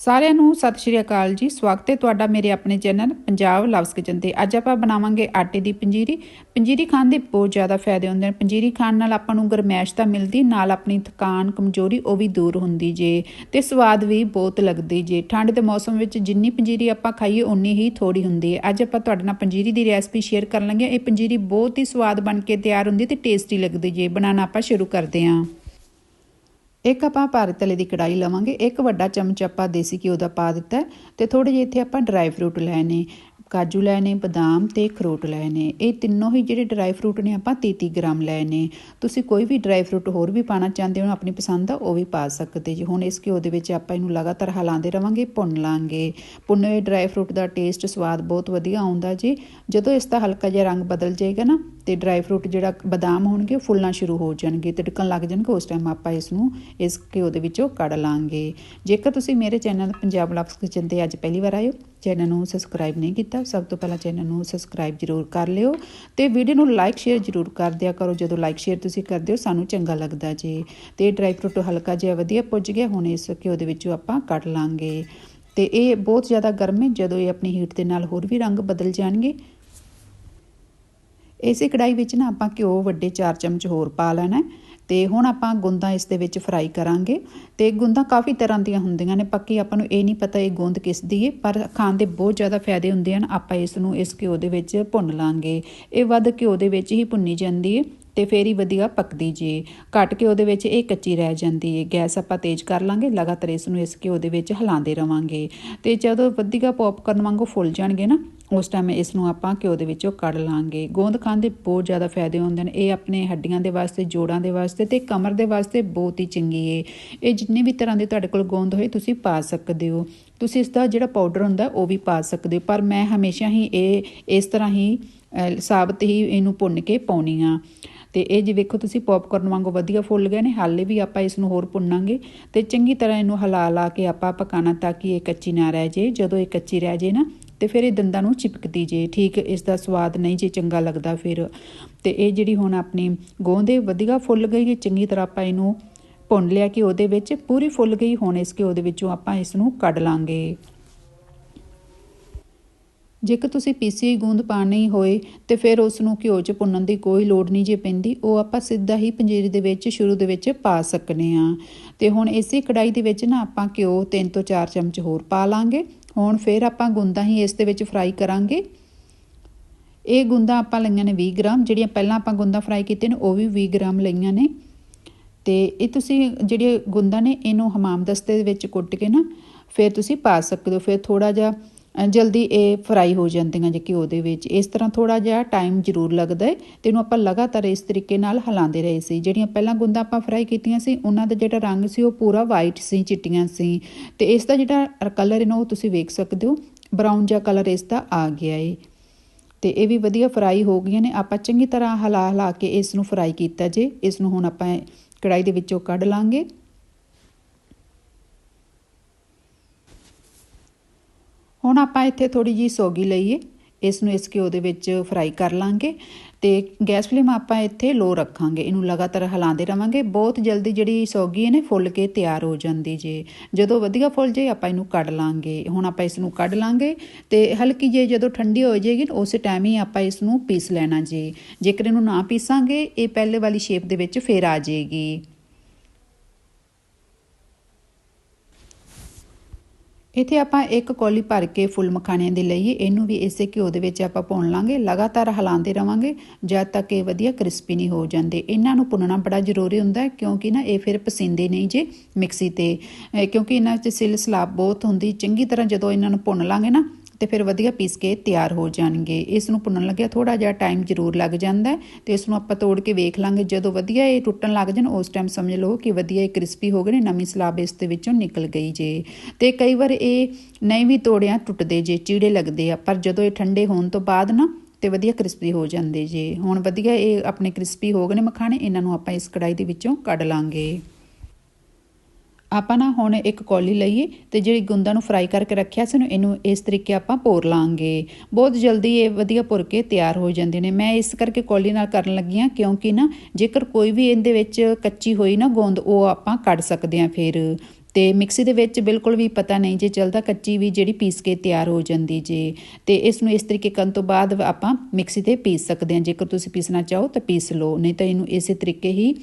ਸਾਰਿਆਂ ਨੂੰ ਸਤਿ ਸ਼੍ਰੀ ਅਕਾਲ ਜੀ। ਸਵਾਗਤ ਹੈ ਤੁਹਾਡਾ ਮੇਰੇ ਆਪਣੇ ਚੈਨਲ ਪੰਜਾਬ ਲਵਸ ਕਿਚਨ ਤੇ। ਅੱਜ ਆਪਾਂ ਬਣਾਵਾਂਗੇ ਆਟੇ ਦੀ ਪੰਜੀਰੀ। ਪੰਜੀਰੀ ਖਾਣ ਦੇ ਬਹੁਤ ਜ਼ਿਆਦਾ ਫਾਇਦੇ ਹੁੰਦੇ ਨੇ। ਪੰਜੀਰੀ ਖਾਣ ਨਾਲ ਆਪਾਂ ਨੂੰ ਗਰਮੈਸ਼ ਤਾਂ ਮਿਲਦੀ, ਨਾਲ ਆਪਣੀ ਥਕਾਨ, ਕਮਜ਼ੋਰੀ ਉਹ ਵੀ ਦੂਰ ਹੁੰਦੀ ਜੇ ਤੇ ਸਵਾਦ ਵੀ ਬਹੁਤ ਲੱਗਦੀ ਜੇ। ਠੰਡ ਦੇ ਮੌਸਮ ਵਿੱਚ ਜਿੰਨੀ ਪੰਜੀਰੀ ਆਪਾਂ ਖਾਈਏ ਉਨੀ ਹੀ ਥੋੜੀ ਹੁੰਦੀ ਹੈ। ਅੱਜ ਆਪਾਂ ਤੁਹਾਡੇ ਨਾਲ ਪੰਜੀਰੀ ਦੀ ਰੈਸਪੀ ਸ਼ੇਅਰ ਕਰਨ ਲੱਗੇ ਹਾਂ। ਇਹ ਪੰਜੀਰੀ ਬਹੁਤ ਹੀ ਸਵਾਦ ਬਣ ਕੇ ਤਿਆਰ ਹੁੰਦੀ ਤੇ ਟੇਸਟੀ ਲੱਗਦੀ ਜੇ। ਬਣਾਉਣਾ ਆਪਾਂ ਸ਼ੁਰੂ ਕਰਦੇ ਹਾਂ। ਇੱਕ ਆਪਾਂ ਭਾਰਤ ਤਲੇ ਦੀ ਕੜਾਈ ਲਵਾਂਗੇ, ਇੱਕ ਵੱਡਾ ਚਮਚ ਆਪਾਂ ਦੇਸੀ ਘਿਓ ਦਾ ਪਾ ਦਿੱਤਾ ਹੈ ਤੇ ਥੋੜੇ ਜਿਹੇ ਇੱਥੇ ਆਪਾਂ ਡਰਾਈ ਫਰੂਟ ਲੈਣੇ। ਕਾਜੂ ਲਏ ਨੇ, ਬਦਾਮ ਤੇ ਅਖਰੋਟ ਨੇ। ਇਹ ਤਿੰਨੋਂ ਹੀ ਜਿਹੜੇ ਡਰਾਈ ਫਰੂਟ ਨੇ, ਆਪਾਂ 33 ਗ੍ਰਾਮ ਲਏ ਨੇ। ਤੁਸੀਂ ਕੋਈ ਵੀ ਡਰਾਈ ਫਰੂਟ ਹੋਰ ਵੀ ਪਾਣਾ ਚਾਹੁੰਦੇ ਹੋ, ਆਪਣੀ ਪਸੰਦ ਦਾ ਉਹ ਵੀ ਪਾ ਸਕਦੇ ਜੀ। ਹੁਣ ਇਸ ਘਿਓ ਦੇ ਵਿੱਚ ਆਪਾਂ ਇਹਨੂੰ ਲਗਾਤਾਰ ਹਿਲਾਉਂਦੇ ਰਵਾਂਗੇ, ਭੁੰਨ ਲਾਂਗੇ। ਭੁੰਨੇ ਹੋਏ ਡਰਾਈ ਫਰੂਟ ਦਾ ਟੇਸਟ ਸਵਾਦ ਬਹੁਤ ਵਧੀਆ ਆਉਂਦਾ ਜੀ। ਜਦੋਂ ਇਸ ਦਾ ਹਲਕਾ ਜਿਹਾ ਰੰਗ ਬਦਲ ਜਾਏਗਾ ਨਾ, ਤੇ ਡਰਾਈ ਫਰੂਟ ਜਿਹੜਾ ਬਦਾਮ ਹੋਣਗੇ, ਉਹ ਫੁੱਲਣਾ ਸ਼ੁਰੂ ਹੋ ਜਾਣਗੇ, ਤਿੜਕਣ ਲੱਗ ਜਾਣਗੇ, ਉਸ ਟਾਈਮ ਆਪਾਂ ਇਸ ਨੂੰ ਇਸ ਘਿਓ ਦੇ ਵਿੱਚੋਂ ਕੱਢ ਲਾਂਗੇ। ਜੇਕਰ ਤੁਸੀਂ ਮੇਰੇ ਚੈਨਲ ਪੰਜਾਬ ਲਵਸ ਕਿਚਨ ਤੇ ਅੱਜ ਪਹਿਲੀ ਵਾਰ ਆਏ ਹੋ ਚੈਨਲ ਨੂੰ ਸਬਸਕ੍ਰਾਈਬ ਨਹੀਂ ਕੀਤਾ, ਸਭ ਤੋਂ ਪਹਿਲਾਂ ਚੈਨਲ ਨੂੰ ਸਬਸਕ੍ਰਾਈਬ ਜ਼ਰੂਰ ਕਰ ਲਿਓ ਤੇ ਵੀਡੀਓ ਨੂੰ ਲਾਈਕ ਸ਼ੇਅਰ ਜ਼ਰੂਰ ਕਰ ਦਿਆ ਕਰੋ। ਜਦੋਂ ਲਾਈਕ ਸ਼ੇਅਰ ਤੁਸੀਂ ਕਰਦੇ ਹੋ, ਸਾਨੂੰ ਚੰਗਾ ਲੱਗਦਾ ਜੀ। ਤੇ ਡਰਾਈ ਫਰੂਟ ਹਲਕਾ ਜਿਹਾ ਵਧੀਆ ਪੁੱਜ ਗਿਆ, ਹੁਣ ਇਸ ਘਿਓ ਦੇ ਵਿੱਚੋਂ ਆਪਾਂ ਕੱਢ ਲਾਂਗੇ। ਤੇ ਇਹ ਬਹੁਤ ਜ਼ਿਆਦਾ ਗਰਮ ਹੈ, ਜਦੋਂ ਇਹ ਆਪਣੀ ਹੀਟ ਦੇ ਨਾਲ ਹੋਰ ਵੀ ਰੰਗ ਬਦਲ ਜਾਣਗੇ। ਇਸੇ ਕੜਾਈ ਵਿੱਚ ਨਾ ਆਪਾਂ ਘਿਓ ਵੱਡੇ 4 ਚਮਚ ਹੋਰ ਪਾ ਲੈਣਾ ਤੇ ਹੁਣ ਆਪਾਂ ਗੁੰਦਾਂ ਇਸ ਦੇ ਵਿੱਚ ਫਰਾਈ ਕਰਾਂਗੇ ਤੇ ਗੁੰਦਾਂ ਕਾਫੀ ਤਰ੍ਹਾਂ ਦੀਆਂ ਹੁੰਦੀਆਂ ਨੇ, ਪੱਕੀ ਆਪਾਂ ਨੂੰ ਇਹ ਨਹੀਂ ਪਤਾ ਇਹ ਗੁੰਦ ਕਿਸ ਦੀ ਹੈ ਪਰ ਖਾਣ ਦੇ ਬਹੁਤ ਜ਼ਿਆਦਾ ਫਾਇਦੇ ਹੁੰਦੇ ਹਨ, ਆਪਾਂ ਇਸ ਨੂੰ ਇਸ ਘਿਓ ਦੇ ਵਿੱਚ ਭੁੰਨ ਲਾਂਗੇ। ਇਹ ਵੱਧ ਘਿਓ ਦੇ ਵਿੱਚ ਹੀ ਭੁੰਨੀ ਜਾਂਦੀ ਹੈ ਤੇ ਫੇਰ ਹੀ ਵਧੀਆ ਪੱਕਦੀ ਜੇ। ਘੱਟ ਕੇ ਉਹਦੇ ਵਿੱਚ ਇਹ ਕੱਚੀ ਰਹਿ ਜਾਂਦੀ ਹੈ ਗੈਸ ਆਪਾਂ ਤੇਜ਼ ਕਰ ਲਾਂਗੇ, ਲਗਾਤਾਰ ਇਸ ਨੂੰ ਇਸ ਘਿਓ ਦੇ ਵਿੱਚ ਹਿਲਾਉਂਦੇ ਰਵਾਂਗੇ। ਤੇ ਜਦੋਂ ਵਧੀਆ ਪੌਪਕਾਰਨ ਵਾਂਗੂ ਫੁੱਲ ਜਾਣਗੇ ਨਾ ਉਸ ਟਾਈਮ ਇਸ ਨੂੰ ਆਪਾਂ ਘਿਓ ਦੇ ਵਿੱਚੋਂ ਕੱਢ ਲਾਂਗੇ। ਗੋਂਦ ਖਾਣ ਦੇ ਬਹੁਤ ਜ਼ਿਆਦਾ ਫਾਇਦੇ ਹੁੰਦੇ ਨੇ। ਇਹ ਆਪਣੇ ਹੱਡੀਆਂ ਦੇ ਵਾਸਤੇ, ਜੋੜਾਂ ਦੇ ਵਾਸਤੇ ਤੇ ਕਮਰ ਦੇ ਵਾਸਤੇ ਬਹੁਤ ਹੀ ਚੰਗੀ ਏ। ਇਹ ਜਿੰਨੇ ਵੀ ਤਰ੍ਹਾਂ ਦੇ ਤੁਹਾਡੇ ਕੋਲ ਗੋਂਦ ਹੋਏ, ਤੁਸੀਂ ਪਾ ਸਕਦੇ ਹੋ। ਤੁਸੀਂ ਇਸ ਦਾ ਜਿਹੜਾ ਪਾਊਡਰ ਹੁੰਦਾ, ਉਹ ਵੀ ਪਾ ਸਕਦੇ ਹੋ। ਪਰ ਮੈਂ ਹਮੇਸ਼ਾ ਹੀ ਇਹ, ਇਸ ਤਰ੍ਹਾਂ ਹੀ ਸਾਬਤ ਹੀ ਇਹਨੂੰ ਭੁੰਨ ਕੇ ਪਾਉਣੀ ਆ। ਤੇ ਇਹ ਜੇ ਵੇਖੋ, ਤੁਸੀਂ ਪੌਪਕਾਰਨ ਵਾਂਗੂ ਵਧੀਆ ਫੁੱਲ ਗਏ ਨੇ, ਹਾਲੇ ਵੀ ਆਪਾਂ ਇਸ ਨੂੰ ਹੋਰ ਭੁੰਨਾਂਗੇ। ਤੇ ਚੰਗੀ ਤਰ੍ਹਾਂ ਇਹਨੂੰ ਹਲਾ ਲਾ ਕੇ ਆਪਾਂ ਪਕਾਣਾ ਤਾਂ ਕਿ ਇਹ ਕੱਚੀ ਨਾ ਰਹਿ ਜੇ ਜਦੋਂ ਇਹ ਕੱਚੀ ਰਹਿ ਜੇ ਨਾ ਤੇ ਫਿਰ ਇਹ ਦੰਦਾਂ ਨੂੰ ਚਿਪਕਦੀ ਜੇ, ਠੀਕ ਇਸ ਦਾ ਸਵਾਦ ਨਹੀਂ ਜੇ ਚੰਗਾ ਲੱਗਦਾ ਫਿਰ। ਤੇ ਇਹ ਜਿਹੜੀ ਹੁਣ ਆਪਣੀ ਗੋਂਦੇ ਵਧੀਆ ਫੁੱਲ ਗਈ ਚੰਗੀ ਤਰ੍ਹਾਂ ਆਪਾਂ ਇਹਨੂੰ ਭੁੰਨ ਲਿਆ ਕਿ ਉਹਦੇ ਵਿੱਚ ਪੂਰੀ ਫੁੱਲ ਗਈ ਹੁਣ ਇਸ ਘਿਓ ਦੇ ਵਿੱਚੋਂ ਆਪਾਂ ਇਸ ਨੂੰ ਕੱਢ ਲਾਂਗੇ। ਜੇਕਰ ਤੁਸੀਂ ਪੀਸੀ ਗੂੰਦ ਪਾਣੀ ਹੋਏ ਤੇ ਫਿਰ ਉਸ ਨੂੰ ਘਿਓ 'ਚ ਭੁੰਨਣ ਦੀ ਕੋਈ ਲੋੜ ਨਹੀਂ ਜੇ ਪੈਂਦੀ, ਉਹ ਆਪਾਂ ਸਿੱਧਾ ਹੀ ਪੰਜੀਰੀ ਦੇ ਵਿੱਚ, ਸ਼ੁਰੂ ਦੇ ਵਿੱਚ ਪਾ ਸਕਨੇ ਆ। ਤੇ ਹੁਣ ਇਸੇ ਕੜਾਈ ਦੇ ਵਿੱਚ ਨਾ ਆਪਾਂ ਘਿਓ 3 ਤੋਂ 4 ਚਮਚ ਹੋਰ ਪਾ ਲਾਂਗੇ। ਹੁਣ ਫਿਰ ਆਪਾਂ ਗੁੰਦਾਂ ਹੀ ਇਸ ਦੇ ਵਿੱਚ ਫਰਾਈ ਕਰਾਂਗੇ। ਇਹ ਗੁੰਦਾਂ ਆਪਾਂ ਲਈਆਂ ਨੇ 20 ਗ੍ਰਾਮ, ਜਿਹੜੀਆਂ ਪਹਿਲਾਂ ਆਪਾਂ ਗੁੰਦਾਂ ਫਰਾਈ ਕੀਤੇ ਨੇ, ਉਹ ਵੀ 20 ਗ੍ਰਾਮ ਲਈਆਂ ਨੇ। ਤੇ ਇਹ ਤੁਸੀਂ ਜਿਹੜੇ ਗੁੰਦਾਂ ਨੇ, ਇਹਨੂੰ ਹਮਾਮ ਦਸਤੇ ਦੇ ਵਿੱਚ ਕੁੱਟ ਕੇ ਨਾ, ਫਿਰ ਤੁਸੀਂ ਪਾ ਸਕਦੇ ਹੋ। ਫਿਰ ਥੋੜਾ ਜਿਹਾ ਜਲਦੀ ਇਹ ਫਰਾਈ ਹੋ ਜਾਂਦੀਆਂ ਜੇ ਘਿਓ ਦੇ ਵਿੱਚ। ਇਸ ਤਰ੍ਹਾਂ ਥੋੜਾ ਜਿਹਾ ਟਾਈਮ ਜ਼ਰੂਰ ਲੱਗਦਾ ਹੈ ਤੇ ਇਹਨੂੰ ਆਪਾਂ ਲਗਾਤਾਰ ਇਸ ਤਰੀਕੇ ਨਾਲ ਹਿਲਾਉਂਦੇ ਰਹੇ ਸੀ। ਜਿਹੜੀਆਂ ਪਹਿਲਾਂ ਗੁੰਦਾਂ ਆਪਾਂ ਫਰਾਈ ਕੀਤੀਆਂ ਸੀ, ਉਹਨਾਂ ਦਾ ਜਿਹੜਾ ਰੰਗ ਸੀ ਉਹ ਪੂਰਾ ਵਾਈਟ ਸੀ, ਚਿੱਟੀਆਂ ਸੀ। ਤੇ ਇਸ ਦਾ ਜਿਹੜਾ ਕਲਰ ਇਹਨਾਂ ਉਹ ਤੁਸੀਂ ਵੇਖ ਸਕਦੇ ਹੋ ਬਰਾਊਨ ਜਿਹਾ ਕਲਰ ਇਸ ਦਾ ਆ ਗਿਆ ਏ। ਤੇ ਇਹ ਵੀ ਵਧੀਆ ਫਰਾਈ ਹੋ ਗਈਆਂ ਨੇ। ਆਪਾਂ ਚੰਗੀ ਤਰ੍ਹਾਂ ਹਿਲਾ ਹਿਲਾ ਕੇ ਇਸ ਨੂੰ ਫਰਾਈ ਕੀਤਾ ਜੇ। ਇਸ ਨੂੰ ਹੁਣ ਆਪਾਂ ਕੜਾਈ ਦੇ ਵਿੱਚੋਂ ਕੱਢ ਲਾਂਗੇ। ਹੁਣ ਆਪਾਂ ਇੱਥੇ ਥੋੜੀ ਜੀ ਸੋਗੀ ਲਈਏ, ਇਸ ਨੂੰ ਇਸ ਘਿਓ ਦੇ ਵਿੱਚ ਫਰਾਈ ਕਰ ਲਾਂਗੇ ਤੇ ਗੈਸ ਫਲੇਮ ਆਪਾਂ ਇੱਥੇ ਲੋ ਰੱਖਾਂਗੇ, ਇਹਨੂੰ ਲਗਾਤਾਰ ਹਿਲਾਉਂਦੇ ਰਵਾਂਗੇ, ਬਹੁਤ ਜਲਦੀ ਜਿਹੜੀ ਸੌਗੀ ਹੈ ਇਹਨੇ ਫੁੱਲ ਕੇ ਤਿਆਰ ਹੋ ਜਾਂਦੀ ਜੇ, ਜਦੋਂ ਵਧੀਆ ਫੁੱਲ ਜੇ ਆਪਾਂ ਇਹਨੂੰ ਕੱਢ ਲਾਂਗੇ, ਹੁਣ ਆਪਾਂ ਇਸ ਨੂੰ ਕੱਢ ਲਾਂਗੇ ਤੇ ਹਲਕੀ ਜੇ ਜਦੋਂ ਠੰਡੀ ਹੋ ਜਾਏਗੀ ਉਸੇ ਟਾਈਮ ਹੀ ਆਪਾਂ ਇਸ ਨੂੰ ਪੀਸ ਲੈਣਾ ਜੀ, ਜੇਕਰ ਇਹਨੂੰ ਨਾ ਪੀਸਾਂਗੇ, ਇਹ ਪਹਿਲੇ ਵਾਲੀ ਸ਼ੇਪ ਦੇ ਵਿੱਚ ਫੇਰ ਆ ਜਾਏਗੀ। ਇੱਥੇ ਆਪਾਂ ਇੱਕ ਕੌਲੀ ਭਰ ਕੇ ਫੁੱਲ ਮਖਾਣਿਆਂ ਦੇ ਲਈਏ। ਇਹਨੂੰ ਵੀ ਇਸੇ ਘਿਓ ਦੇ ਵਿੱਚ ਆਪਾਂ ਭੁੰਨ ਲਾਂਗੇ। ਲਗਾਤਾਰ ਹਿਲਾਉਂਦੇ ਰਵਾਂਗੇ, ਜਦ ਤੱਕ ਇਹ ਵਧੀਆ ਕ੍ਰਿਸਪੀ ਨਹੀਂ ਹੋ ਜਾਂਦੇ। ਇਹਨਾਂ ਨੂੰ ਭੁੰਨਣਾ ਬੜਾ ਜ਼ਰੂਰੀ ਹੁੰਦਾ ਹੈ ਕਿਉਂਕਿ ਨਾ ਇਹ ਫਿਰ ਪਸਿੰਦੇ ਨਹੀਂ ਜੇ ਮਿਕਸੀ ਤੇ। ਕਿਉਂਕਿ ਇਹਨਾਂ 'ਚ ਸਿਲ ਸਲਾਬ ਬਹੁਤ ਹੁੰਦੀ। ਚੰਗੀ ਤਰ੍ਹਾਂ ਜਦੋਂ ਇਹਨਾਂ ਨੂੰ ਭੁੰਨ ਲਾਂਗੇ ਨਾ ਤੇ ਫਿਰ ਵਧੀਆ ਪੀਸ ਕੇ ਤਿਆਰ ਹੋ ਜਾਣਗੇ। ਇਸ ਨੂੰ ਭੁੰਨਣ ਲੱਗਿਆ ਥੋੜਾ ਜਿਹਾ ਟਾਈਮ ਜ਼ਰੂਰ ਲੱਗ ਜਾਂਦਾ ਤੇ ਇਸ ਨੂੰ ਆਪਾਂ ਤੋੜ ਕੇ ਵੇਖ ਲਾਂਗੇ। ਜਦੋਂ ਵਧੀਆ ਇਹ ਟੁੱਟਣ ਲੱਗ ਜਾਣ, ਉਸ ਟਾਈਮ ਸਮਝ ਲਓ ਕਿ ਵਧੀਆ ਇਹ ਕ੍ਰਿਸਪੀ ਹੋ ਗਏ ਨੇ, ਨਵੀਂ ਸਲਾਬ ਇਸ ਦੇ ਵਿੱਚੋਂ ਨਿਕਲ ਗਈ ਜੇ। ਤੇ ਕਈ ਵਾਰ ਇਹ ਨਹੀਂ ਵੀ ਤੋੜਿਆ, ਟੁੱਟਦੇ ਜੇ, ਚੀੜੇ ਲੱਗਦੇ ਆ, ਪਰ ਜਦੋਂ ਇਹ ਠੰਡੇ ਹੋਣ ਤੋਂ ਬਾਅਦ ਨਾ ਤੇ ਵਧੀਆ ਕ੍ਰਿਸਪੀ ਹੋ ਜਾਂਦੇ ਜੇ। ਹੁਣ ਵਧੀਆ ਇਹ ਆਪਣੇ ਕ੍ਰਿਸਪੀ ਹੋ ਗਏ ਨੇ ਮਖਾਣੇ, ਇਹਨਾਂ ਨੂੰ ਆਪਾਂ ਇਸ ਕੜਾਈ ਦੇ ਵਿੱਚੋਂ ਕੱਢ ਲਾਂਗੇ। ਆਪਾਂ ਨਾ ਹੁਣ ਇੱਕ ਕੌਲੀ ਲਈਏ ਤੇ ਜਿਹੜੀ ਗੁੰਦਾਂ ਨੂੰ ਫਰਾਈ ਕਰਕੇ ਰੱਖਿਆ ਸੀ ਨੂੰ, ਇਹਨੂੰ ਇਸ ਤਰੀਕੇ ਆਪਾਂ ਪੋਰ ਲਾਂਗੇ। ਬਹੁਤ ਜਲਦੀ ਇਹ ਵਧੀਆ ਭੁਰ ਕੇ ਤਿਆਰ ਹੋ ਜਾਂਦੇ ਨੇ। ਮੈਂ ਇਸ ਕਰਕੇ ਕੌਲੀ ਨਾਲ ਕਰਨ ਲੱਗੀ ਆ ਕਿਉਂਕਿ ਨਾ ਜੇਕਰ ਕੋਈ ਵੀ ਇਹਦੇ ਵਿੱਚ ਕੱਚੀ ਹੋਈ ਨਾ ਗੋਂਦ, ਉਹ ਆਪਾਂ ਕੱਢ ਸਕਦੇ ਆ ਫਿਰ। ਤੇ ਮਿਕਸੀ ਦੇ ਵਿੱਚ ਬਿਲਕੁਲ ਵੀ ਪਤਾ ਨਹੀਂ ਜੇ ਚੱਲਦਾ ਕੱਚੀ ਵੀ ਜਿਹੜੀ ਪੀਸ ਕੇ ਤਿਆਰ ਹੋ ਜਾਂਦੀ ਜੇ। ਤੇ ਇਸ ਨੂੰ ਇਸ ਤਰੀਕੇ ਕਰਨ ਤੋਂ ਬਾਅਦ ਆਪਾਂ ਮਿਕਸੀ ਤੇ ਪੀਸ ਸਕਦੇ ਹਾਂ। ਜੇਕਰ ਤੁਸੀਂ ਪੀਸਣਾ ਚਾਹੋ ਤਾਂ ਪੀਸ ਲਓ, ਨਹੀਂ ਤਾਂ ਇਹਨੂੰ ਇਸੇ ਤਰੀਕੇ ਹੀ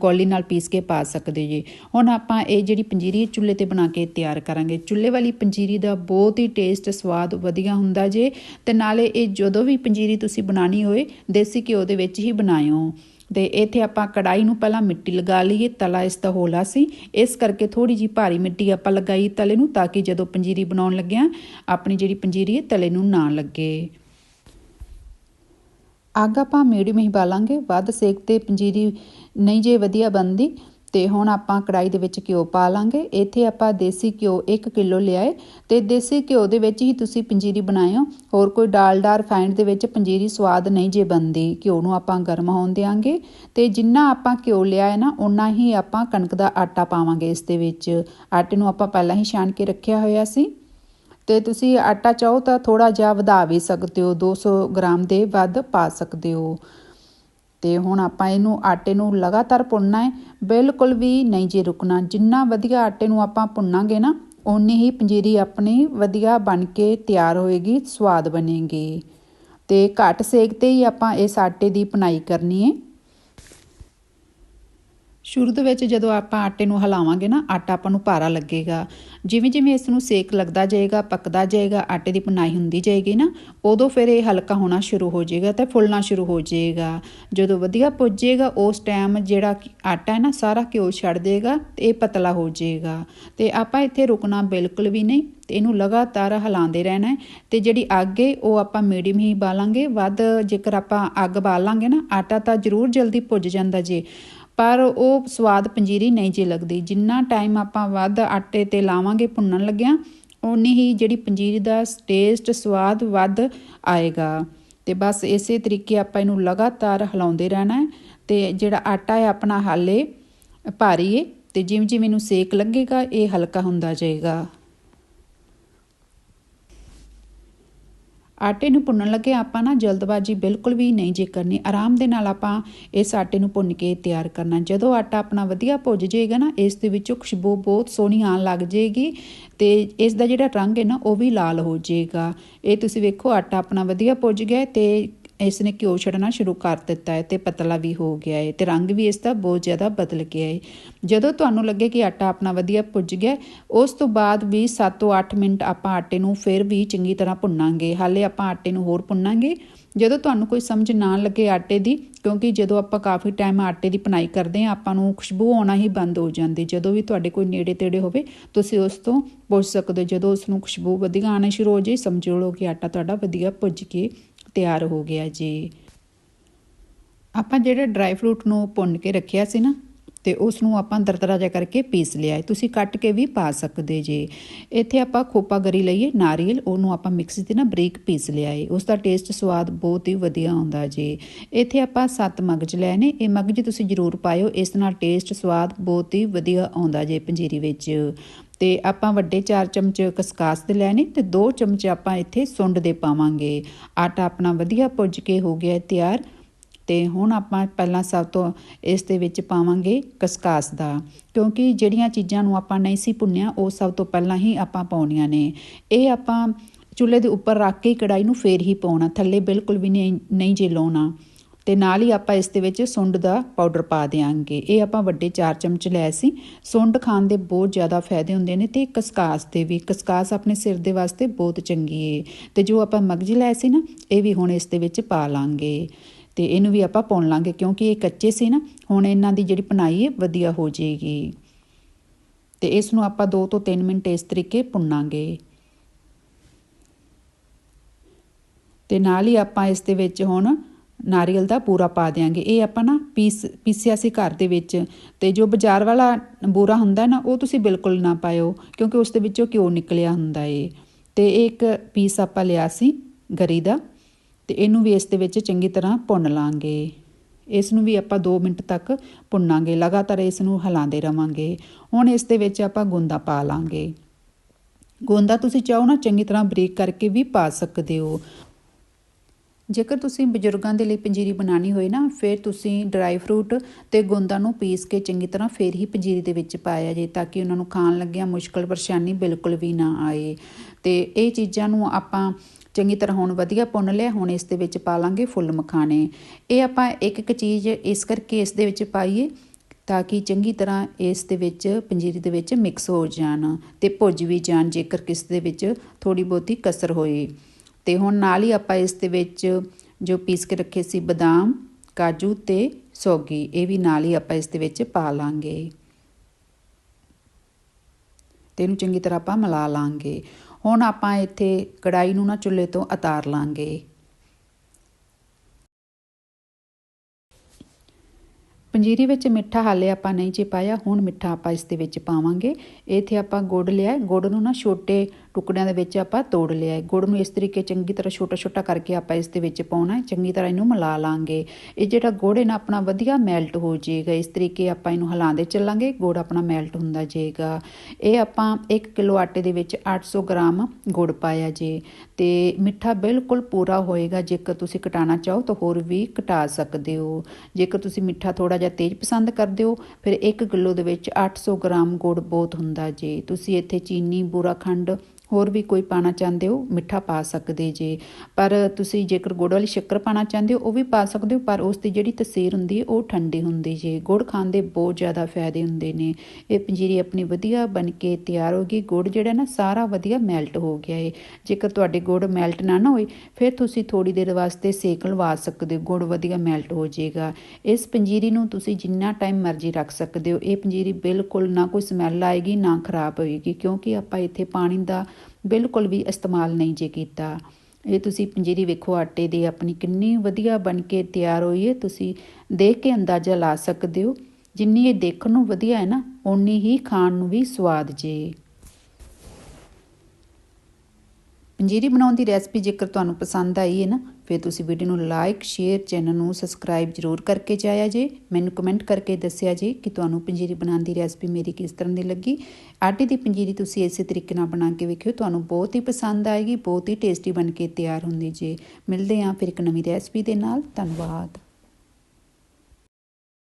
ਕੌਲੀ ਨਾਲ ਪੀਸ ਕੇ ਪਾ ਸਕਦੇ ਜੀ। ਹੁਣ ਆਪਾਂ ਇਹ ਜਿਹੜੀ ਪੰਜੀਰੀ ਚੁੱਲ੍ਹੇ ਤੇ ਬਣਾ ਕੇ ਤਿਆਰ ਕਰਾਂਗੇ। ਚੁੱਲ੍ਹੇ ਵਾਲੀ ਪੰਜੀਰੀ ਦਾ ਬਹੁਤ ਹੀ ਟੇਸਟ ਸਵਾਦ ਵਧੀਆ ਹੁੰਦਾ ਜੇ। ਤੇ ਨਾਲੇ ਇਹ ਜਦੋਂ ਵੀ ਪੰਜੀਰੀ ਤੁਸੀਂ ਬਣਾਣੀ ਹੋਏ, ਦੇਸੀ ਘਿਓ ਦੇ ਵਿੱਚ ਹੀ ਬਣਾਇਓ। ਤੇ ਇੱਥੇ ਆਪਾਂ ਕੜਾਈ ਨੂੰ ਪਹਿਲਾਂ ਮਿੱਟੀ ਲਗਾ ਲਈਏ, ਤਲਾ ਇਸ ਦਾ ਹੋਲਾ ਸੀ। ਇਸ ਕਰਕੇ ਥੋੜੀ ਜੀ ਭਾਰੀ ਮਿੱਟੀ ਆਪਾਂ ਲਗਾਈ ਤਲੇ ਨੂੰ, ਤਾਂ ਕਿ ਜਦੋਂ ਪੰਜੀਰੀ ਬਣਾਉਣ ਲੱਗਿਆਂ, ਆਪਣੀ ਜਿਹੜੀ ਪੰਜੀਰੀ ਹੈ, ਤਲੇ ਨੂੰ ਨਾ ਲੱਗੇ। ਅੱਗ ਆਪਾਂ ਮੀਡੀਅਮ ਹੀ ਬਾਲਾਂਗੇ। ਵੱਧ ਸੇਕ ਤੇ ਪੰਜੀਰੀ ਨਹੀਂ ਜੇ ਵਧੀਆ ਬਣਦੀ, ਤੇ ਹੁਣ ਆਪਾਂ ਕੜਾਈ ਦੇ ਵਿੱਚ ਘਿਓ ਪਾ ਲਾਂਗੇ। ਇੱਥੇ ਆਪਾਂ ਦੇਸੀ ਘਿਓ 1 ਕਿਲੋ ਲਿਆਏ, ਤੇ ਦੇਸੀ ਘਿਓ ਦੇ ਵਿੱਚ ਹੀ ਤੁਸੀਂ ਪੰਜੀਰੀ ਬਣਾਇਓ। ਹੋਰ ਕੋਈ ਡਾਲਡਾ ਰਿਫਾਈਨਡ ਦੇ ਵਿੱਚ ਪੰਜੀਰੀ ਸਵਾਦ ਨਹੀਂ ਜੇ ਬਣਦੀ। ਘਿਓ ਨੂੰ ਆਪਾਂ ਗਰਮ ਹੋਣ ਦੇਾਂਗੇ ਤੇ ਜਿੰਨਾ ਆਪਾਂ ਘਿਓ ਲਿਆ ਹੈ ਨਾ ਉਨਾ ਹੀ ਆਪਾਂ ਕਣਕ ਦਾ ਆਟਾ ਪਾਵਾਂਗੇ ਇਸ ਦੇ ਵਿੱਚ। ਆਟੇ ਨੂੰ ਆਪਾਂ ਪਹਿਲਾਂ ਹੀ ਛਾਣ ਕੇ ਰੱਖਿਆ ਹੋਇਆ ਸੀ। ਤੇ ਤੁਸੀਂ ਆਟਾ ਚਾਹੋ ਤਾਂ ਥੋੜਾ ਜਿਹਾ ਵਧਾ ਵੀ ਸਕਦੇ ਹੋ 200 ਗ੍ਰਾਮ ਦੇ ਵੱਧ ਪਾ ਸਕਦੇ ਹੋ। ਤੇ ਹੁਣ ਆਪਾਂ ਇਹਨੂੰ ਆਟੇ ਨੂੰ ਲਗਾਤਾਰ ਭੁੰਨਣਾ ਹੈ। ਬਿਲਕੁਲ ਵੀ ਨਹੀਂ ਜੇ ਰੁਕਣਾ। ਜਿੰਨਾ ਵਧੀਆ ਆਟੇ ਨੂੰ ਆਪਾਂ ਭੁੰਨਾਂਗੇ ਨਾ, ਓਨੀ ਹੀ ਪੰਜੀਰੀ ਆਪਣੀ ਵਧੀਆ ਬਣ ਕੇ ਤਿਆਰ ਹੋਏਗੀ, ਸਵਾਦ ਬਣੇਗੀ। ਤੇ ਘੱਟ ਸੇਕ ਤੇ ਹੀ ਆਪਾਂ ਇਸ ਆਟੇ ਦੀ ਪਨਾਈ ਕਰਨੀ ਹੈ। ਸ਼ੁਰੂ ਦੇ ਵਿੱਚ ਜਦੋਂ ਆਪਾਂ ਆਟੇ ਨੂੰ ਹਿਲਾਵਾਂਗੇ ਨਾ, ਆਟਾ ਆਪਾਂ ਨੂੰ ਭਾਰਾ ਲੱਗੇਗਾ। ਜਿਵੇਂ ਜਿਵੇਂ ਇਸ ਨੂੰ ਸੇਕ ਲੱਗਦਾ ਜਾਏਗਾ, ਪੱਕਦਾ ਜਾਏਗਾ, ਆਟੇ ਦੀ ਪਨਾਈ ਹੁੰਦੀ ਜਾਏਗੀ ਨਾ, ਉਦੋਂ ਫਿਰ ਇਹ ਹਲਕਾ ਹੋਣਾ ਸ਼ੁਰੂ ਹੋ ਜਾਏਗਾ ਤੇ ਫੁੱਲਣਾ ਸ਼ੁਰੂ ਹੋ ਜਾਏਗਾ। ਜਦੋਂ ਵਧੀਆ ਪੁੱਜੇਗਾ ਉਸ ਟਾਈਮ ਜਿਹੜਾ ਆਟਾ ਹੈ ਨਾ, ਸਾਰਾ ਘਿਓ ਛੱਡ ਦੇਗਾ ਤੇ ਇਹ ਪਤਲਾ ਹੋ ਜਾਏਗਾ। ਤੇ ਆਪਾਂ ਇੱਥੇ ਰੁਕਣਾ ਬਿਲਕੁਲ ਵੀ ਨਹੀਂ, ਤੇ ਇਹਨੂੰ ਲਗਾਤਾਰ ਹਿਲਾਉਂਦੇ ਰਹਿਣਾ ਹੈ ਤੇ ਜਿਹੜੀ ਅੱਗ ਹੈ, ਉਹ ਆਪਾਂ ਮੀਡੀਅਮ ਹੀ ਬਾਲਾਂਗੇ। ਵੱਧ ਜੇਕਰ ਆਪਾਂ ਅੱਗ ਬਾਲਾਂਗੇ ਨਾ, ਆਟਾ ਤਾਂ ਜ਼ਰੂਰ ਜਲਦੀ ਪੁੱਜ ਜਾਂਦਾ ਜੇ। ਪਰ ਉਹ ਸਵਾਦ ਪੰਜੀਰੀ ਨਹੀਂ ਜੇ ਲੱਗਦੀ। ਜਿੰਨਾ ਟਾਈਮ ਆਪਾਂ ਵੱਧ ਆਟੇ ਤੇ ਲਾਵਾਂਗੇ ਭੁੰਨਣ ਲੱਗਿਆ ਉਨੀ ਹੀ ਜਿਹੜੀ ਪੰਜੀਰੀ ਦਾ ਟੇਸਟ ਸਵਾਦ ਵੱਧ ਆਏਗਾ। ਤੇ ਬਸ ਇਸੇ ਤਰੀਕੇ ਆਪਾਂ ਇਹਨੂੰ ਲਗਾਤਾਰ ਹਿਲਾਉਂਦੇ ਰਹਿਣਾ ਹੈ ਤੇ ਜਿਹੜਾ ਆਟਾ ਹੈ ਆਪਣਾ ਹਾਲੇ ਭਾਰੀ ਹੈ ਤੇ ਜਿਵੇਂ ਜਿਵੇਂ ਇਹਨੂੰ ਸੇਕ ਲੱਗੇਗਾ, ਇਹ ਹਲਕਾ ਹੁੰਦਾ ਜਾਏਗਾ। ਆਟੇ ਨੂੰ ਭੁੰਨਣ ਲੱਗੇ ਆਪਾਂ ਨਾ ਜਲਦਬਾਜ਼ੀ ਬਿਲਕੁਲ ਵੀ ਨਹੀਂ ਜੇ ਕਰਨੀ। ਆਰਾਮ ਦੇ ਨਾਲ ਆਪਾਂ ਇਸ ਆਟੇ ਨੂੰ ਭੁੰਨ ਕੇ ਤਿਆਰ ਕਰਨਾ। ਜਦੋਂ ਆਟਾ ਆਪਣਾ ਵਧੀਆ ਭੁੱਜ ਜਾਏਗਾ ਨਾ, ਇਸ ਦੇ ਵਿੱਚੋਂ ਖੁਸ਼ਬੂ ਬਹੁਤ ਸੋਹਣੀ ਆਣ ਲੱਗ ਜਾਏਗੀ ਤੇ ਇਸ ਦਾ ਜਿਹੜਾ ਰੰਗ ਹੈ ਨਾ, ਉਹ ਵੀ ਲਾਲ ਹੋ ਜਾਏਗਾ। ਇਹ ਤੁਸੀਂ ਵੇਖੋ, ਆਟਾ ਆਪਣਾ ਵਧੀਆ ਭੁੱਜ ਗਿਆ ਤੇ ਇਸ ਨੇ ਘਿਓ ਛੱਡਣਾ ਸ਼ੁਰੂ ਕਰ ਦਿੱਤਾ ਹੈ ਤੇ ਪਤਲਾ ਵੀ ਹੋ ਗਿਆ ਹੈ ਤੇ ਰੰਗ ਵੀ ਇਸ ਦਾ ਬਹੁਤ ਜ਼ਿਆਦਾ ਬਦਲ ਗਿਆ ਹੈ। ਜਦੋਂ ਤੁਹਾਨੂੰ ਲੱਗੇ ਕਿ ਆਟਾ ਆਪਣਾ ਵਧੀਆ ਭੁੱਜ ਗਿਆ ਉਸ ਤੋਂ ਬਾਅਦ ਵੀ 7 ਤੋਂ 8 ਮਿੰਟ ਆਪਾਂ ਆਟੇ ਨੂੰ ਫਿਰ ਵੀ ਚੰਗੀ ਤਰ੍ਹਾਂ ਭੁੰਨਾਂਗੇ। ਹਾਲੇ ਆਪਾਂ ਆਟੇ ਨੂੰ ਹੋਰ ਭੁੰਨਾਂਗੇ। ਜਦੋਂ ਤੁਹਾਨੂੰ ਕੋਈ ਸਮਝ ਨਾ ਲੱਗੇ ਆਟੇ ਦੀ, ਕਿਉਂਕਿ ਜਦੋਂ ਆਪਾਂ ਕਾਫੀ ਟਾਈਮ ਆਟੇ ਦੀ ਪਨਾਈ ਕਰਦੇ ਹਾਂ, ਆਪਾਂ ਨੂੰ ਖੁਸ਼ਬੂ ਆਉਣਾ ਹੀ ਬੰਦ ਹੋ ਜਾਂਦੀ ਜਦੋਂ ਵੀ ਤੁਹਾਡੇ ਕੋਈ ਨੇੜੇ ਤੇੜੇ ਹੋਵੇ, ਤੁਸੀਂ ਉਸ ਤੋਂ ਪੁੱਛ ਸਕਦੇ ਹੋ। ਜਦੋਂ ਉਸ ਨੂੰ ਖੁਸ਼ਬੂ ਵਧੀਆ ਆਉਣੀ ਸ਼ੁਰੂ ਹੋ ਜਾਏ, ਸਮਝੋ ਲੋ ਕਿ ਆਟਾ ਤੁਹਾਡਾ ਵਧੀਆ ਭੁੱਜ ਕੇ ਤਿਆਰ ਹੋ ਗਿਆ ਜੀ। ਆਪਾਂ ਜਿਹੜਾ ਡਰਾਈ ਫਰੂਟ ਨੂੰ ਭੁੰਨ ਕੇ ਰੱਖਿਆ ਸੀ ਨਾ, ਤੇ ਉਸ ਨੂੰ ਆਪਾਂ ਦਰਦਰਾ ਜਿਹਾ ਕਰਕੇ ਪੀਸ ਲਿਆ ਤੁਸੀਂ ਕੱਟ ਕੇ ਵੀ ਪਾ ਸਕਦੇ ਜੇ। ਇੱਥੇ ਆਪਾਂ ਖੋਪਾ ਗਰੀ ਲਈਏ, ਨਾਰੀਅਲ, ਉਹਨੂੰ ਆਪਾਂ ਮਿਕਸੀ ਤੇ ਨਾ ਬਰੀਕ ਪੀਸ ਲਿਆ ਏ ਉਸ ਦਾ ਟੇਸਟ ਸਵਾਦ ਬਹੁਤ ਹੀ ਵਧੀਆ ਆਉਂਦਾ ਜੀ। ਇੱਥੇ ਆਪਾਂ ਸੱਤ ਮਗਜ ਲਏ ਨੇ। ਇਹ ਮਗਜ ਤੁਸੀਂ ਜ਼ਰੂਰ ਪਾਇਓ। ਇਸ ਨਾਲ ਟੇਸਟ ਸਵਾਦ ਬਹੁਤ ਹੀ ਵਧੀਆ ਆਉਂਦਾ ਜੇ ਪੰਜੀਰੀ ਵਿੱਚ। ਤੇ ਆਪਾਂ ਵੱਡੇ 4 ਚਮਚ ਕਸਕਾਸ ਦੇ ਲੈਣੇ ਤੇ 2 ਚਮਚ ਆਪਾਂ ਇੱਥੇ ਸੁੰਡ ਦੇ ਪਾਵਾਂਗੇ। ਆਟਾ ਆਪਣਾ ਵਧੀਆ ਪੁੱਜ ਕੇ ਹੋ ਗਿਆ ਤਿਆਰ ਤੇ ਹੁਣ ਆਪਾਂ ਪਹਿਲਾਂ ਸਭ ਤੋਂ ਇਸ ਦੇ ਵਿੱਚ ਪਾਵਾਂਗੇ ਕਸਕਾਸ ਦਾ। ਕਿਉਂਕਿ ਜਿਹੜੀਆਂ ਚੀਜ਼ਾਂ ਨੂੰ ਆਪਾਂ ਨਹੀਂ ਸੀ ਭੁੰਨਿਆ, ਉਹ ਸਭ ਤੋਂ ਪਹਿਲਾਂ ਹੀ ਆਪਾਂ ਪਾਉਣੀਆਂ ਨੇ। ਇਹ ਆਪਾਂ ਚੁੱਲ੍ਹੇ ਦੇ ਉੱਪਰ ਰੱਖ ਕੇ ਕੜਾਈ ਨੂੰ ਫੇਰ ਹੀ ਪਾਉਣਾ, ਥੱਲੇ ਬਿਲਕੁਲ ਵੀ ਨਹੀਂ ਨਹੀਂ ਜੇ ਲਾਉਣਾ। ਤੇ ਨਾਲ ਹੀ ਆਪਾਂ ਇਸ ਦੇ ਵਿੱਚ ਸੁੰਡ ਦਾ ਪਾਊਡਰ ਪਾ ਦੇਾਂਗੇ ਇਹ ਆਪਾਂ ਵੱਡੇ 4 ਚਮਚ ਲੈ ਸੀ। ਸੁੰਡ ਖਾਣ ਦੇ ਬਹੁਤ ਜ਼ਿਆਦਾ ਫਾਇਦੇ ਹੁੰਦੇ ਨੇ ਤੇ ਕਸਕਾਸ ਦੇ ਵੀ। ਕਸਕਾਸ ਆਪਣੇ ਸਿਰ ਦੇ ਵਾਸਤੇ ਬਹੁਤ ਚੰਗੀ ਏ। ਤੇ ਜੋ ਆਪਾਂ ਮਗਜ ਲੈ ਸੀ ਨਾ, ਇਹ ਵੀ ਹੁਣ ਇਸ ਦੇ ਵਿੱਚ ਪਾ ਲਾਂਗੇ। ਤੇ ਇਹਨੂੰ ਵੀ ਆਪਾਂ ਪਾਉਣ ਲਾਂਗੇ ਕਿਉਂਕਿ ਇਹ ਕੱਚੇ ਸੀ ਨਾ, ਹੁਣ ਇਹਨਾਂ ਦੀ ਜਿਹੜੀ ਪਨਾਈ ਹੈ ਵਧੀਆ ਹੋ ਜਾਏਗੀ ਤੇ ਇਸ ਨੂੰ ਆਪਾਂ 2 ਤੋਂ 3 ਮਿੰਟ ਇਸ ਤਰੀਕੇ ਭੁੰਨਾਂਗੇ। ਤੇ ਨਾਲ ਹੀ ਆਪਾਂ ਇਸ ਦੇ ਵਿੱਚ ਹੁਣ ਨਾਰੀਅਲ ਦਾ ਪੂਰਾ ਪਾ ਦੇਾਂਗੇ ਇਹ ਆਪਾਂ ਨਾ ਪੀਸ, ਪੀਸਿਆ ਸੀ ਘਰ ਦੇ ਵਿੱਚ ਤੇ ਜੋ ਬਾਜ਼ਾਰ ਵਾਲਾ ਬੂਰਾ ਹੁੰਦਾ ਨਾ, ਉਹ ਤੁਸੀਂ ਬਿਲਕੁਲ ਨਾ ਪਾਇਓ, ਕਿਉਂਕਿ ਉਸ ਦੇ ਵਿੱਚੋਂ ਘਿਓ ਨਿਕਲਿਆ ਹੁੰਦਾ ਏ। ਤੇ ਇੱਕ ਪੀਸ ਆਪਾਂ ਲਿਆ ਸੀ ਗਰੀ ਦਾ ਤੇ ਇਹਨੂੰ ਵੀ ਇਸ ਦੇ ਵਿੱਚ ਚੰਗੀ ਤਰ੍ਹਾਂ ਭੁੰਨ ਲਾਂਗੇ। ਇਸ ਨੂੰ ਵੀ ਆਪਾਂ 2 ਮਿੰਟ ਤੱਕ ਭੁੰਨਾਂਗੇ, ਲਗਾਤਾਰ ਇਸ ਨੂੰ ਹਿਲਾਉਂਦੇ ਰਵਾਂਗੇ। ਹੁਣ ਇਸ ਦੇ ਵਿੱਚ ਆਪਾਂ ਗੁੰਦਾ ਪਾ ਲਾਂਗੇ। ਗੁੰਦਾ ਤੁਸੀਂ ਚਾਹੋ ਨਾ ਚੰਗੀ ਤਰ੍ਹਾਂ ਬਰੀਕ ਕਰਕੇ ਵੀ ਪਾ ਸਕਦੇ ਹੋ। ਜੇਕਰ ਤੁਸੀਂ ਬਜ਼ੁਰਗਾਂ ਦੇ ਲਈ ਪੰਜੀਰੀ ਬਣਾਉਣੀ ਹੋਏ ਨਾ, ਫਿਰ ਤੁਸੀਂ ਡਰਾਈ ਫਰੂਟ ਤੇ ਗੁੰਦਾਂ ਨੂੰ ਪੀਸ ਕੇ ਚੰਗੀ ਤਰ੍ਹਾਂ ਫਿਰ ਹੀ ਪੰਜੀਰੀ ਦੇ ਵਿੱਚ ਪਾਇਆ ਜੇ, ਤਾਂ ਕਿ ਉਹਨਾਂ ਨੂੰ ਖਾਣ ਲੱਗਿਆ ਮੁਸ਼ਕਲ ਪਰੇਸ਼ਾਨੀ ਬਿਲਕੁਲ ਵੀ ਨਾ ਆਏ। ਤੇ ਇਹ ਚੀਜ਼ਾਂ ਨੂੰ ਆਪਾਂ ਚੰਗੀ ਤਰ੍ਹਾਂ ਹੁਣ ਵਧੀਆ ਭੁੰਨ ਲਿਆ, ਹੁਣ ਇਸ ਦੇ ਵਿੱਚ ਪਾ ਲਾਂਗੇ ਫੁੱਲ ਮਖਾਣੇ। ਇਹ ਆਪਾਂ ਇੱਕ ਇੱਕ ਚੀਜ਼ ਇਸ ਕਰਕੇ ਇਸ ਦੇ ਵਿੱਚ ਪਾਈਏ, ਤਾਂ ਕਿ ਚੰਗੀ ਤਰ੍ਹਾਂ ਇਸ ਦੇ ਵਿੱਚ ਪੰਜੀਰੀ ਦੇ ਵਿੱਚ ਮਿਕਸ ਹੋ ਜਾਣ ਤੇ ਭੁੱਜ ਵੀ ਜਾਣ, ਜੇਕਰ ਕਿਸ ਦੇ ਵਿੱਚ ਥੋੜੀ ਬਹੁਤੀ ਕਸਰ ਹੋਏ। ਤੇ ਹੁਣ ਨਾਲ ਹੀ ਆਪਾਂ ਇਸ ਦੇ ਵਿੱਚ ਜੋ ਪੀਸ ਕੇ ਰੱਖੇ ਸੀ ਬਦਾਮ, ਕਾਜੂ ਤੇ ਸੌਗੀ, ਇਹ ਵੀ ਨਾਲ ਹੀ ਆਪਾਂ ਇਸ ਦੇ ਵਿੱਚ ਪਾ ਲਾਂਗੇ। ਤੇ ਇਹਨੂੰ ਚੰਗੀ ਤਰ੍ਹਾਂ ਆਪਾਂ ਮਿਲਾ ਲਾਂਗੇ। ਹੁਣ ਆਪਾਂ ਇੱਥੇ ਕੜਾਈ ਨੂੰ ਨਾ ਚੁੱਲ੍ਹੇ ਤੋਂ ਉਤਾਰ ਲਾਂਗੇ। ਪੰਜੀਰੀ ਵਿੱਚ ਮਿੱਠਾ ਹਾਲੇ ਆਪਾਂ ਨਹੀਂ 'ਚ ਪਾਇਆ, ਹੁਣ ਮਿੱਠਾ ਆਪਾਂ ਇਸ ਦੇ ਵਿੱਚ ਪਾਵਾਂਗੇ। ਇੱਥੇ ਆਪਾਂ ਗੁੜ ਲਿਆ, ਗੁੜ ਨੂੰ ਨਾ ਛੋਟੇ ਟੁਕੜਿਆਂ ਦੇ ਵਿੱਚ ਆਪਾਂ ਤੋੜ ਲਿਆ ਗੁੜ ਨੂੰ ਇਸ ਤਰੀਕੇ ਚੰਗੀ ਤਰ੍ਹਾਂ ਛੋਟਾ ਛੋਟਾ ਕਰਕੇ ਆਪਾਂ ਇਸ ਦੇ ਵਿੱਚ ਪਾਉਣਾ ਹੈ। ਚੰਗੀ ਤਰ੍ਹਾਂ ਇਹਨੂੰ ਮਿਲਾ ਲਾਂਗੇ। ਇਹ ਜਿਹੜਾ ਗੁੜ ਹੈ ਨਾ, ਆਪਣਾ ਵਧੀਆ ਮੈਲਟ ਹੋ ਜਾਏਗਾ। ਇਸ ਤਰੀਕੇ ਆਪਾਂ ਇਹਨੂੰ ਹਿਲਾਉਂਦੇ ਚੱਲਾਂਗੇ। ਗੁੜ ਆਪਣਾ ਮੈਲਟ ਹੁੰਦਾ ਜਾਏਗਾ। ਇਹ ਆਪਾਂ 1 ਕਿਲੋ ਆਟੇ ਦੇ ਵਿੱਚ 800 ਗ੍ਰਾਮ ਗੁੜ ਪਾਇਆ ਜੇ। ਤੇ ਮਿੱਠਾ ਬਿਲਕੁਲ ਪੂਰਾ ਹੋਏਗਾ। ਜੇਕਰ ਤੁਸੀਂ ਘਟਾਣਾ ਚਾਹੋ ਤਾਂ ਹੋਰ ਵੀ ਘਟਾ ਸਕਦੇ ਹੋ। ਜੇਕਰ ਤੁਸੀਂ ਮਿੱਠਾ ਥੋੜਾ ਜਿਹਾ ਤੇਜ਼ ਪਸੰਦ ਕਰਦੇ ਹੋ, ਫਿਰ 1 ਕਿਲੋ ਦੇ ਵਿੱਚ 800 ਗ੍ਰਾਮ ਗੁੜ ਬਹੁਤ ਹੁੰਦਾ ਜੇ। ਤੁਸੀਂ ਇੱਥੇ ਚੀਨੀ, ਬੂਰਾ ਖੰਡ ਹੋਰ ਵੀ ਕੋਈ ਪਾਣਾ ਚਾਹੁੰਦੇ ਹੋ? ਮਿੱਠਾ ਪਾ ਸਕਦੇ ਜੇ। ਪਰ ਤੁਸੀਂ ਜੇਕਰ ਗੁੜ ਵਾਲੀ ਸ਼ੱਕਰ ਪਾਣਾ ਚਾਹੁੰਦੇ ਹੋ, ਉਹ ਵੀ ਪਾ ਸਕਦੇ ਹੋ, ਪਰ ਉਸ ਦੀ ਜਿਹੜੀ ਤਸੀਰ ਹੁੰਦੀ ਹੈ, ਉਹ ਠੰਡੀ ਹੁੰਦੀ ਜੇ। ਗੁੜ ਖਾਣ ਦੇ ਬਹੁਤ ਜ਼ਿਆਦਾ ਫਾਇਦੇ ਹੁੰਦੇ ਨੇ। ਇਹ ਪੰਜੀਰੀ ਆਪਣੀ ਵਧੀਆ ਬਣ ਕੇ ਤਿਆਰ ਹੋ ਗਈ। ਗੁੜ ਜਿਹੜਾ ਨਾ, ਸਾਰਾ ਵਧੀਆ ਮੈਲਟ ਹੋ ਗਿਆ ਹੈ ਜੇਕਰ ਤੁਹਾਡੇ ਗੁੜ ਮੈਲਟ ਨਾ ਨਾ ਹੋਏ, ਫਿਰ ਤੁਸੀਂ ਥੋੜੀ ਦੇਰ ਵਾਸਤੇ ਸੇਕ ਲਵਾ ਸਕਦੇ ਹੋ। ਗੁੜ ਵਧੀਆ ਮੈਲਟ ਹੋ ਜਾਏਗਾ। ਇਸ ਪੰਜੀਰੀ ਨੂੰ ਤੁਸੀਂ ਜਿੰਨਾ ਟਾਈਮ ਮਰਜ਼ੀ ਰੱਖ ਸਕਦੇ ਹੋ। ਇਹ ਪੰਜੀਰੀ ਬਿਲਕੁਲ ਨਾ ਕੋਈ ਸਮੈਲ ਆਏਗੀ, ਨਾ ਖਰਾਬ ਹੋਏਗੀ, ਕਿਉਂਕਿ ਆਪਾਂ ਇੱਥੇ ਪਾਣੀ ਦਾ ਬਿਲਕੁਲ ਵੀ ਇਸਤੇਮਾਲ ਨਹੀਂ ਜੇ ਕੀਤਾ। ਇਹ ਤੁਸੀਂ ਪੰਜੀਰੀ ਵੇਖੋ, ਆਟੇ ਦੀ ਆਪਣੀ ਕਿੰਨੀ ਵਧੀਆ ਬਣ ਕੇ ਤਿਆਰ ਹੋਈ ਹੈ ਤੁਸੀਂ ਦੇਖ ਕੇ ਅੰਦਾਜ਼ਾ ਲਾ ਸਕਦੇ ਹੋ। ਜਿੰਨੀ ਇਹ ਦੇਖਣ ਨੂੰ ਵਧੀਆ ਹੈ ਨਾ, ਓਨੀ ਹੀ ਖਾਣ ਨੂੰ ਵੀ ਸਵਾਦ ਜੇ। ਪੰਜੀਰੀ ਬਣਾਉਣ ਦੀ ਰੈਸਪੀ ਜੇਕਰ ਤੁਹਾਨੂੰ ਪਸੰਦ ਆਈ ਹੈ ਨਾ, ਫਿਰ ਤੁਸੀਂ ਵੀਡੀਓ ਨੂੰ ਲਾਈਕ ਸ਼ੇਅਰ ਚੈਨਲ ਨੂੰ ਸਬਸਕ੍ਰਾਈਬ ਜ਼ਰੂਰ ਕਰਕੇ ਜਾਇਆ ਜੇ। ਮੈਨੂੰ ਕਮੈਂਟ ਕਰਕੇ ਦੱਸਿਆ ਜੇ ਕਿ ਤੁਹਾਨੂੰ ਪੰਜੀਰੀ ਬਣਾਉਣ ਦੀ ਰੈਸਪੀ ਮੇਰੀ ਕਿਸ ਤਰ੍ਹਾਂ ਦੀ ਲੱਗੀ। ਆਟੇ ਦੀ ਪੰਜੀਰੀ ਤੁਸੀਂ ਇਸੇ ਤਰੀਕੇ ਨਾਲ ਬਣਾ ਕੇ ਵੇਖਿਓ, ਤੁਹਾਨੂੰ ਬਹੁਤ ਹੀ ਪਸੰਦ ਆਏਗੀ, ਬਹੁਤ ਹੀ ਟੇਸਟੀ ਬਣ ਕੇ ਤਿਆਰ ਹੁੰਦੀ ਜੇ। ਮਿਲਦੇ ਹਾਂ ਫਿਰ ਇੱਕ ਨਵੀਂ ਰੈਸਪੀ ਦੇ ਨਾਲ। ਧੰਨਵਾਦ।